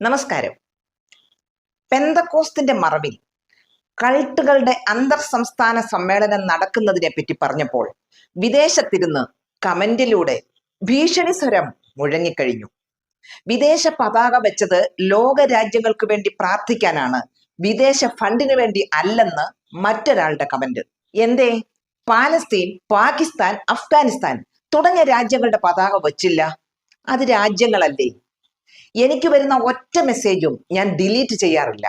നമസ്കാരം. പെന്തക്കോസ്തിന്റെ മറവിൽ കൾട്ടുകളുടെ അന്തർ സംസ്ഥാന സമ്മേളനം നടക്കുന്നതിനെ പറ്റി പറഞ്ഞപ്പോൾ വിദേശത്തിരുന്ന് കമന്റിലൂടെ ഭീഷണി സ്വരം മുഴങ്ങിക്കഴിഞ്ഞു. വിദേശ പതാക വെച്ചത് ലോക രാജ്യങ്ങൾക്ക് വേണ്ടി പ്രാർത്ഥിക്കാനാണ് വിദേശ ഫണ്ടിന് വേണ്ടി അല്ലെന്ന് മറ്റൊരാളുടെ കമന്റ്. എന്തേ? പാലസ്തീൻ പാകിസ്ഥാൻ അഫ്ഗാനിസ്ഥാൻ തുടങ്ങിയ രാജ്യങ്ങളുടെ പതാക വച്ചില്ല. അത് രാജ്യങ്ങളല്ലേ. എനിക്ക് വരുന്ന ഒറ്റ മെസ്സേജും ഞാൻ ഡിലീറ്റ് ചെയ്യാറില്ല.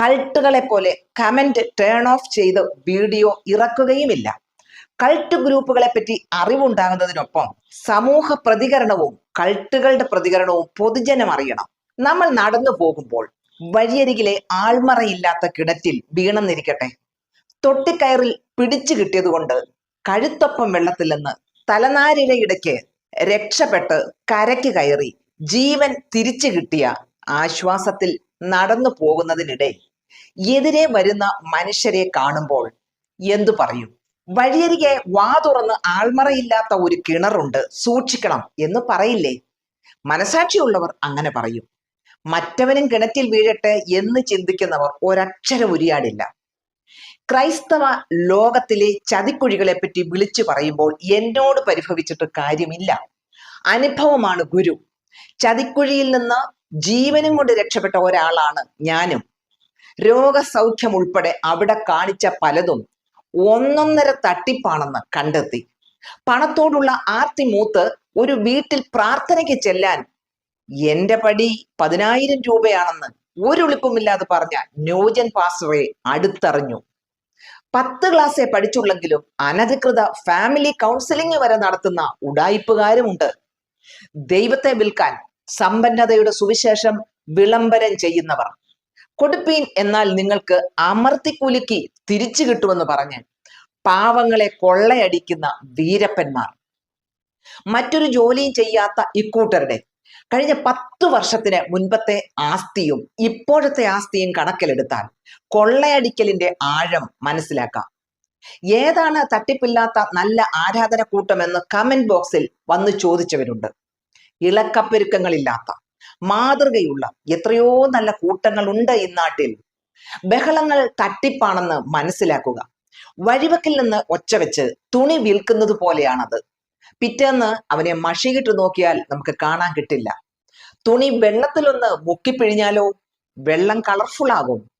കൾട്ടുകളെ പോലെ കമന്റ് ടേൺ ഓഫ് ചെയ്ത് വീഡിയോ ഇറക്കുകയുമില്ല. കൾട്ട് ഗ്രൂപ്പുകളെ പറ്റി അറിവുണ്ടാകുന്നതിനൊപ്പം സമൂഹ പ്രതികരണവും കൾട്ടുകളുടെ പ്രതികരണവും പൊതുജനം അറിയണം. നമ്മൾ നടന്നു പോകുമ്പോൾ വഴിയരികിലെ ആൾമറയില്ലാത്ത കിണറ്റിൽ വീണെന്നിരിക്കട്ടെ. തൊട്ടിക്കയറിൽ പിടിച്ചു കിട്ടിയതുകൊണ്ട് കഴുത്തൊപ്പം വെള്ളത്തിൽ നിന്ന് തലനാരിഴയിടയ്ക്ക് രക്ഷപ്പെട്ട് കരയ്ക്ക് കയറി ജീവൻ തിരിച്ചു കിട്ടിയ ആശ്വാസത്തിൽ നടന്നു പോകുന്നതിനിടെ എതിരെ വരുന്ന മനുഷ്യരെ കാണുമ്പോൾ എന്തു പറയും? വഴിയരികെ വാ തുറന്ന് ആൾമറയില്ലാത്ത ഒരു കിണറുണ്ട് സൂക്ഷിക്കണം എന്ന് പറയില്ലേ? മനസാക്ഷിയുള്ളവർ അങ്ങനെ പറയും. മറ്റവനും കിണറ്റിൽ വീഴട്ടെ എന്ന് ചിന്തിക്കുന്നവർ ഒരക്ഷരം ഉരിയാടില്ല. ക്രൈസ്തവ ലോകത്തിലെ ചതിക്കുഴികളെ പറ്റി വിളിച്ചു പറയുമ്പോൾ എന്നോട് പരിഭവിച്ചിട്ട് കാര്യമില്ല. അനുഭവമാണ് ഗുരു. ചതിക്കുഴിയിൽ നിന്ന് ജീവനും കൊണ്ട് രക്ഷപ്പെട്ട ഒരാളാണ് ഞാനും. രോഗസൗഖ്യം ഉൾപ്പെടെ അവിടെ കാണിച്ച പലതും ഒന്നൊന്നര തട്ടിപ്പാണെന്ന് കണ്ടെത്തി. പണത്തോടുള്ള ആർത്തി മൂത്ത് ഒരു വീട്ടിൽ പ്രാർത്ഥനയ്ക്ക് ചെല്ലാൻ എന്റെ പടി പതിനായിരം രൂപയാണെന്ന് ഒരു ഒരുളിപ്പുമില്ലാതെ പറഞ്ഞ ന്യൂജൻ പാസ്റ്ററെ അടുത്തറിഞ്ഞു. പത്ത് ക്ലാസ്സേ പഠിച്ചുള്ളെങ്കിലും അനധികൃത ഫാമിലി കൗൺസിലിംഗ് വരെ നടത്തുന്ന ഉടായിപ്പുകാരുമുണ്ട്. ദൈവത്തെ വിൽക്കാൻ സമ്പന്നതയുടെ സുവിശേഷം വിളംബരം ചെയ്യുന്നവർ. കൊടുപ്പീൻ എന്നാൽ നിങ്ങൾക്ക് അമർത്തിക്കുലുക്കി തിരിച്ചു കിട്ടുമെന്ന് പറഞ്ഞ് പാവങ്ങളെ കൊള്ളയടിക്കുന്ന വീരപ്പന്മാർ. മറ്റൊരു ജോലിയും ചെയ്യാത്ത ഇക്കൂട്ടരുടെ കഴിഞ്ഞ പത്തു വർഷത്തിന് മുൻപത്തെ ആസ്തിയും ഇപ്പോഴത്തെ ആസ്തിയും കണക്കിലെടുത്താൽ കൊള്ളയടിക്കലിന്റെ ആഴം മനസ്സിലാക്കാം. ഏതാണ് തട്ടിപ്പില്ലാത്ത നല്ല ആരാധന കൂട്ടമെന്ന് കമന്റ് ബോക്സിൽ വന്ന് ചോദിച്ചവരുണ്ട്. ഇളക്കപ്പെരുക്കങ്ങളില്ലാത്ത മാതൃകയുള്ള എത്രയോ നല്ല കൂട്ടങ്ങളുണ്ട് ഇന്നാട്ടിൽ ബഹളങ്ങൾ തട്ടിപ്പാണെന്ന് മനസ്സിലാക്കുക. വഴിവക്കിൽ നിന്ന് ഒച്ച വെച്ച് തുണി വിൽക്കുന്നത് പോലെയാണത്. പിറ്റേന്ന് അവനെ മഷിയിട്ട് നോക്കിയാൽ നമുക്ക് കാണാൻ കിട്ടില്ല. തുണി വെള്ളത്തിലൊന്ന് മുക്കിപ്പിഴിഞ്ഞാലോ വെള്ളം കളർഫുൾ ആകും.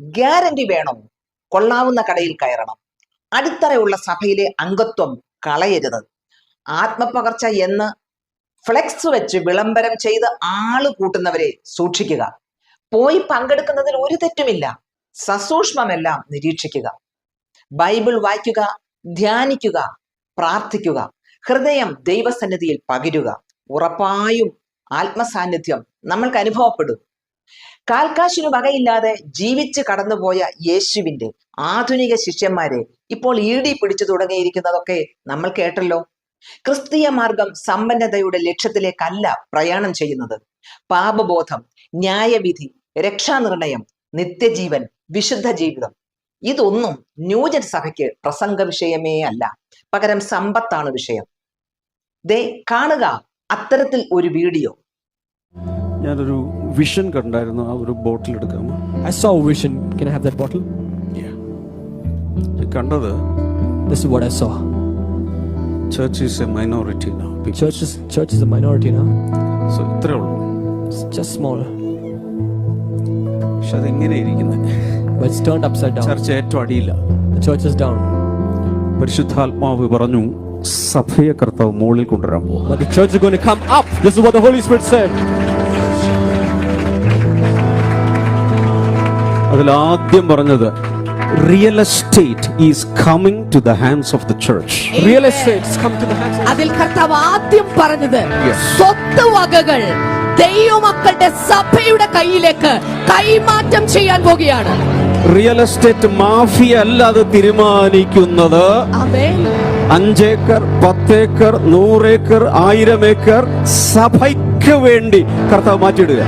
ഗ്യാരണ്ടി വേണം. കൊള്ളാവുന്ന കടയിൽ കയറണം. അടിത്തറയുള്ള സഭയിലെ അംഗത്വം കളയരുത്. ആത്മപകർച്ച എന്ന് ഫ്ലെക്സ് വെച്ച് വിളംബരം ചെയ്ത് ആൾ കൂട്ടുന്നവരെ സൂക്ഷിക്കുക. പോയി പങ്കെടുക്കുന്നതിൽ ഒരു തെറ്റുമില്ല. സസൂക്ഷ്മമെല്ലാം നിരീക്ഷിക്കുക. ബൈബിൾ വായിക്കുക ധ്യാനിക്കുക പ്രാർത്ഥിക്കുക. ഹൃദയം ദൈവസന്നിധിയിൽ പകരുക. ഉറപ്പായും ആത്മസാന്നിധ്യം നമ്മൾക്ക് അനുഭവപ്പെടും. കാൽക്കാശിനു വകയില്ലാതെ ജീവിച്ച് കടന്നുപോയ യേശുവിന്റെ ആധുനിക ശിഷ്യന്മാരെ ഇപ്പോൾ ഈടി പിടിച്ചു തുടങ്ങിയിരിക്കുന്നതൊക്കെ നമ്മൾ കേട്ടല്ലോ. ക്രിസ്തീയ മാർഗം സമ്പന്നതയുടെ ലക്ഷ്യത്തിലേക്കല്ല പ്രയാണം ചെയ്യുന്നത്. പാപബോധം ന്യായവിധി രക്ഷാനിർണയം നിത്യജീവൻ വിശുദ്ധ ജീവിതം. ഇതൊന്നും ന്യൂജൻ സഭയ്ക്ക് പ്രസംഗ വിഷയമേ അല്ല. പകരം സമ്പത്താണ് വിഷയം. ദേ കാണുക അത്തരത്തിൽ ഒരു വീഡിയോ. ഞാനൊരു വിഷൻ കണ്ടായിരുന്നു ആ ഒരു ബോട്ടിൽ എടുക്കാമോ കണ്ടത് പരിശുദ്ധാത്മാവ് പറഞ്ഞു സഭയെ കർത്താവ് മുകളിൽ കൊണ്ടുവരാൻ പോകും the church is going to come up. This is what the Holy Spirit said. അതിൽ ആദ്യം പറഞ്ഞത് real estate is coming to the hands of the church real estate has come to the hands of അതിൽ കർത്താവ് ആദ്യം പറഞ്ഞത്. സ്വത്ത് വകകൾ ദൈവമക്കളുടെ സഭയുടെ കയ്യിലേക്ക് കൈമാറ്റം ചെയ്യാൻ പോകുകയാണ് റിയൽ എസ്റ്റേറ്റ് മാഫിയ അല്ല അത് തീരുമാനിക്കുന്നത് ആമേൻ അഞ്ചേക്കർ പത്തേക്കർ നൂറേക്കർ ആയിരം ഏക്കർ സഭയ്ക്ക് വേണ്ടി കർത്താവ് മാറ്റിയിടുക.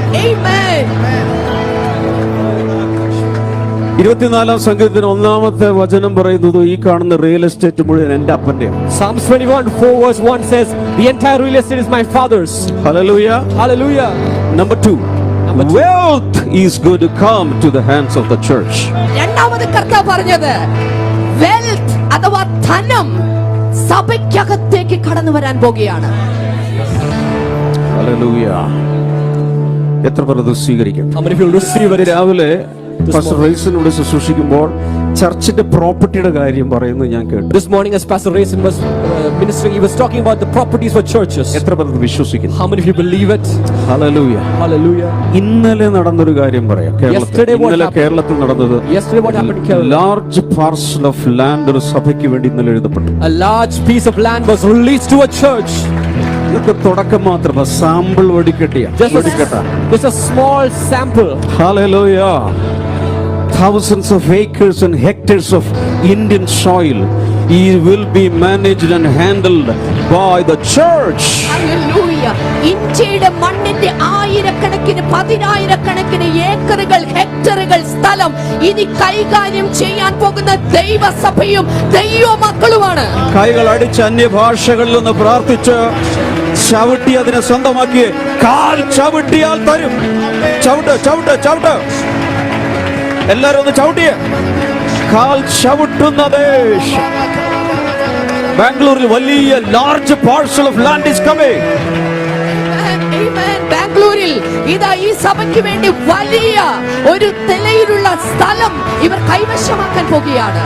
ഇരുപത്തിനാലാം സംഗീതത്തിന് ഒന്നാമത്തെ വചനം പറയുന്നത് ഈ കാണുന്ന റിയൽ എസ്റ്റേറ്റ് മുഴുവൻ എന്റെ അപ്പന്റെ Psalms 21, 4 verse 1 says, The entire real estate is my father's. Hallelujah Hallelujah. Number two Number two. Wealth is going to come to the hands of the church രണ്ടാമത് കർത്താവ് പറഞ്ഞത് വെൽത്ത് അഥവാ ധനം സഭയ്ക്കകത്തേക്ക് കടന്നു വരാൻ പോകുകയാണ്. എത്ര പേർ അത് സ്വീകരിക്കും? രാവിലെ ഫസ്റ്റ് റൈസിനോട് ശുശ്രൂഷിക്കുമ്പോൾ ചർച്ചിന്റെ പ്രോപ്പർട്ടിയുടെ കാര്യം പറയുന്നത് ഞാൻ കേട്ടു. This morning, uh, ministering, he was talking about the properties for churches. എത്ര പേർ വിശ്വസിക്കുന്നു How many of you believe it? Hallelujah Hallelujah. ഇന്നലെ നടന്നൊരു കാര്യം പറയാം കേരളത്തിൽ Yesterday what ഇന്നലെ happened? കേരളത്തിൽ നടന്നത് Yesterday, what happened in Kerala? Large parcel of land ഒരു സഭയ്ക്ക് വേണ്ടി ഇന്നലെ എഴുതപ്പെട്ടു A large piece of land was released to a church. ഇതൊക്കെ തുടക്കം മാത്രം സാമ്പിൾ വെടിക്കെട്ടിയ Just വെടിക്കെട്ട a, just a small sample. Hallelujah. Thousands of acres and hectares of Indian soil he will be managed and handled by the church. ഇന്ത്യയുടെ മണ്ണിന്റെ ആയിരക്കണക്കിന് പതിനായിരക്കണക്കിന് ഏക്കറുകൾ ഹെക്ടറുകൾ സ്ഥലം ഇനി കൈകാര്യം ചെയ്യാൻ പോകുന്ന ദൈവസഭയും ദൈവ കൈകൾ അടിച്ച് അന്യഭാഷകളിൽ നിന്ന് പ്രാർത്ഥിച്ച് ചവിട്ടി അതിനെ സ്വന്തമാക്കി കാൽ ചവിട്ടിയാൽ തരും. ചവിട്ട് ചവിട്ട് ചവിട്ട്. എല്ലാരും ഒന്ന് ചവിട്ടിയേ. കാൽ ചവിട്ടുന്ന ദേശം. ബാംഗ്ലൂരിൽ വലിയ large parcel of land is coming Amen. ബാംഗ്ലൂരിൽ ഇതാ ഈ സഭയ്ക്ക് വേണ്ടി വലിയ ഒരു നിലയിലുള്ള സ്ഥലം ഇവർ കൈവശമാക്കാൻ പോകുകയാണ്.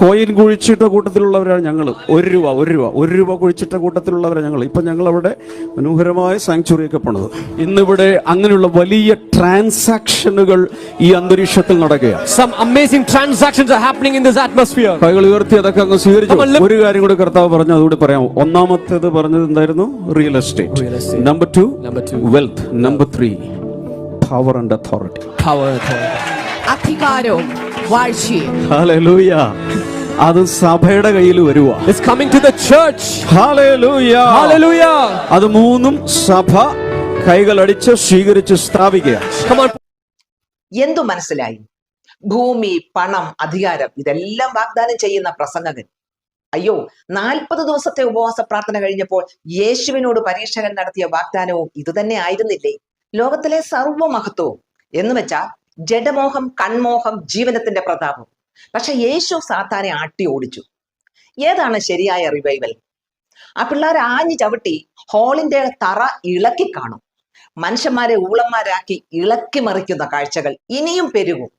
കോയിൻ കുഴിച്ചിട്ട കൂട്ടത്തിലുള്ളവരാണ് ഞങ്ങൾ ഒരു രൂപ ഒരു രൂപ ഒരു രൂപ കുഴിച്ചിട്ട കൂട്ടത്തിലുള്ളവരാണ് ഞങ്ങൾ ഇപ്പൊ ഞങ്ങൾ അവിടെ മനോഹരമായ സാങ്ച്വറി ഒക്കെ പണിത്. ഇന്നിവിടെ അങ്ങനെയുള്ള വലിയ ട്രാൻസാക്ഷനുകൾ ഈ അന്തരീക്ഷത്തിൽ നടക്കുകയാണ്. Some amazing transactions are happening in this atmosphere. കൈകൾ ഉയർത്തി അതൊക്കെ അങ്ങ് സ്വീകരിച്ചു. ഒരു കാര്യം കൂടി കർത്താവ് പറഞ്ഞു അതുകൂടി പറയാം. ഒന്നാമത്തേത് പറഞ്ഞത് എന്തായിരുന്നു? Real estate number. Number two Number two. Wealth number three power and authority power and authority. അധികാരവും വാഴ്ചയും. ഹാലൂയ അത് സഭയുടെ കയ്യിൽ വരുവാ. It's coming to the church hallelujah Hallelujah. അത് മൂന്നും സഭ കൈകളടിച്ച് സ്വീകരിച്ച് സ്ഥാപിക്കുക. Come on. എന്തു മനസ്സിലായി? ഭൂമി പണം അധികാരം ഇതെല്ലാം വാഗ്ദാനം ചെയ്യുന്ന പ്രസംഗകൻ. അയ്യോ നാൽപ്പത് ദിവസത്തെ ഉപവാസ പ്രാർത്ഥന കഴിഞ്ഞപ്പോൾ യേശുവിനോട് പരീക്ഷകൻ നടത്തിയ വാഗ്ദാനവും ഇതുതന്നെ ആയിരുന്നില്ലേ? ലോകത്തിലെ സർവമഹത്വവും എന്ന് വെച്ചാൽ ജഡമോഹം കൺമോഹം ജീവനത്തിന്റെ പ്രതാപം പക്ഷെ യേശു സാത്താനെ ആട്ടി ഓടിച്ചു. ഏതാണ് ശരിയായ റിവൈവൽ ആ പിള്ളേർ ആഞ്ഞു ചവിട്ടി ഹോളിന്റെ തറ ഇളക്കി കാണും. മനുഷ്യന്മാരെ ഊളന്മാരാക്കി ഇളക്കി മറിക്കുന്ന കാഴ്ചകൾ ഇനിയും പെരുകും.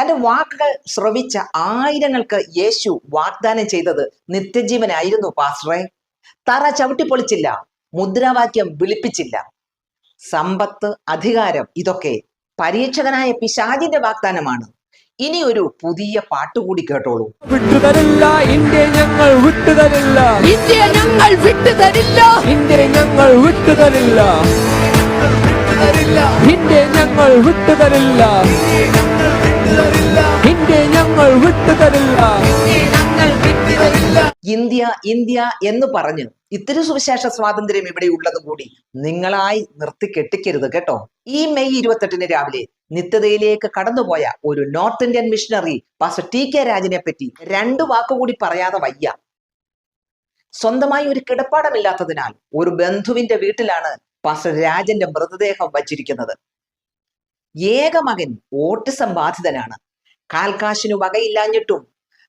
തന്റെ വാക്കുകൾ ശ്രവിച്ച ആയിരങ്ങൾക്ക് യേശു വാഗ്ദാനം ചെയ്തത് നിത്യജീവനായിരുന്നു പാസ്റ്ററെ. തറ ചവിട്ടിപ്പൊളിച്ചില്ല മുദ്രാവാക്യം വിളിപ്പിച്ചില്ല. സമ്പത്ത് അധികാരം ഇതൊക്കെ പരീക്ഷകനായ പിശാജിന്റെ വാഗ്ദാനമാണ്. ഇനി ഒരു പുതിയ പാട്ട് കൂടി കേട്ടോളൂ. വിട്ടുതരില്ല. ഇന്ത്യ ഞങ്ങൾ വിട്ടുതരില്ല. ഇന്ത്യ ഞങ്ങൾ വിട്ടുതരില്ല. ഇന്ത്യ ഞങ്ങൾ വിട്ടുതരില്ല. ഇന്ത്യ ഞങ്ങൾ വിട്ടുതരില്ല. ഇന്ത്യ ഞങ്ങൾ വിട്ടുതരില്ല. ഇന്ത്യ ഇന്ത്യ എന്ന് പറഞ്ഞ് ഇത്തിരി സുവിശേഷ സ്വാതന്ത്ര്യം ഇവിടെ ഉള്ളത് കൂടി നിങ്ങളായി നിർത്തി കെട്ടിക്കരുത് കേട്ടോ. ഈ മെയ് ഇരുപത്തെട്ടിന് രാവിലെ നിത്യതയിലേക്ക് കടന്നുപോയ ഒരു north Indian missionary pastor T K രാജിനെ പറ്റി രണ്ടു വാക്കുകൂടി പറയാതെ വയ്യ. സ്വന്തമായി ഒരു കിടപ്പാടമില്ലാത്തതിനാൽ ഒരു ബന്ധുവിന്റെ വീട്ടിലാണ് പാസ്റ്റർ രാജന്റെ മൃതദേഹം വച്ചിരിക്കുന്നത്. ഏക മകൻ ഓട്ടിസം ബാധിതനാണ്. കാൽക്കാശിനു വകയില്ലാഞ്ഞിട്ടും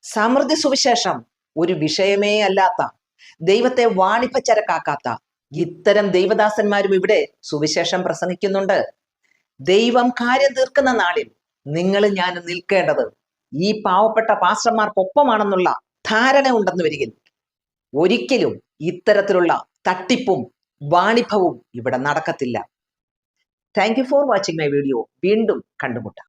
സമൃദ്ധി സുവിശേഷം ഒരു വിഷയമേ അല്ലാത്ത ദൈവത്തെ വാണിപ്പച്ചരക്കാക്കാത്ത ഇത്തരം ദൈവദാസന്മാരും ഇവിടെ സുവിശേഷം പ്രസംഗിക്കുന്നുണ്ട്. ദൈവം കാര്യം തീർക്കുന്ന നാളിൽ നിങ്ങൾ ഞാൻ നിൽക്കേണ്ടത് ഈ പാവപ്പെട്ട പാസ്റ്റർമാർക്കൊപ്പമാണെന്നുള്ള ധാരണ ഉണ്ടെന്ന് വരികിൽ ഒരിക്കലും ഇത്തരത്തിലുള്ള തട്ടിപ്പും വാണിഭവും ഇവിടെ നടക്കത്തില്ല. Thank for watching my video വീണ്ടും കണ്ടുമുട്ടാം.